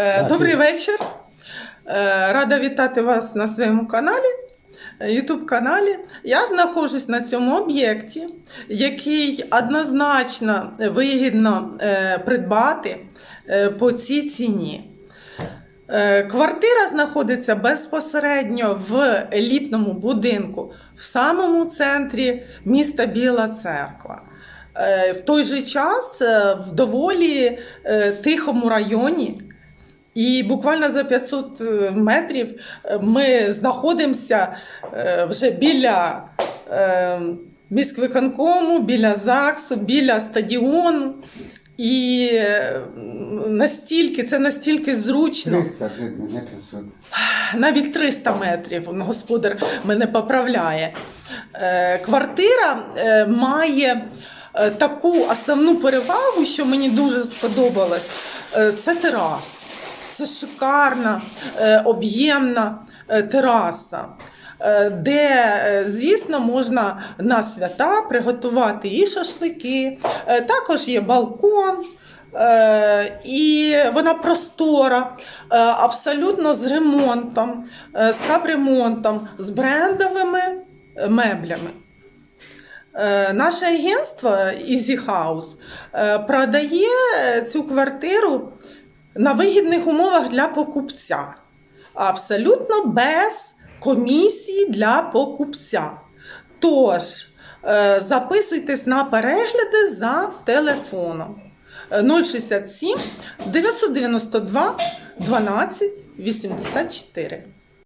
Е, Добрий вечір. Е, Рада вітати вас на своєму каналі, YouTube каналі. Я знаходжусь на цьому об'єкті, який однозначно вигідно е, придбати по цій ціні. Квартира знаходиться безпосередньо в елітному будинку в самому центрі міста Біла Церква. В той же час в доволі тихому районі. І буквально за 500 метрів е, ми знаходимося е, вже біля е, міськвиконкому, біля ЗАГСу, біля стадіону. І е, настільки це настільки зручно. 300, видно, не 500. Навіть 300 метрів господар мене поправляє. Е, Квартира е, має е, таку основну перевагу, що мені дуже сподобалось. Е, Це терас. Це шикарна, е, об'ємна е, тераса. е, Де, звісно, можна на свята приготувати і шашлики, також є балкон, і вона простора, абсолютно з ремонтом, з капремонтом, з брендовими меблями. Наше агентство Easy House продає цю квартиру на вигідних умовах для покупця. Абсолютно без комісії для покупця. Тож, е, записуйтесь на перегляди за телефоном Е, 067 992 12 84.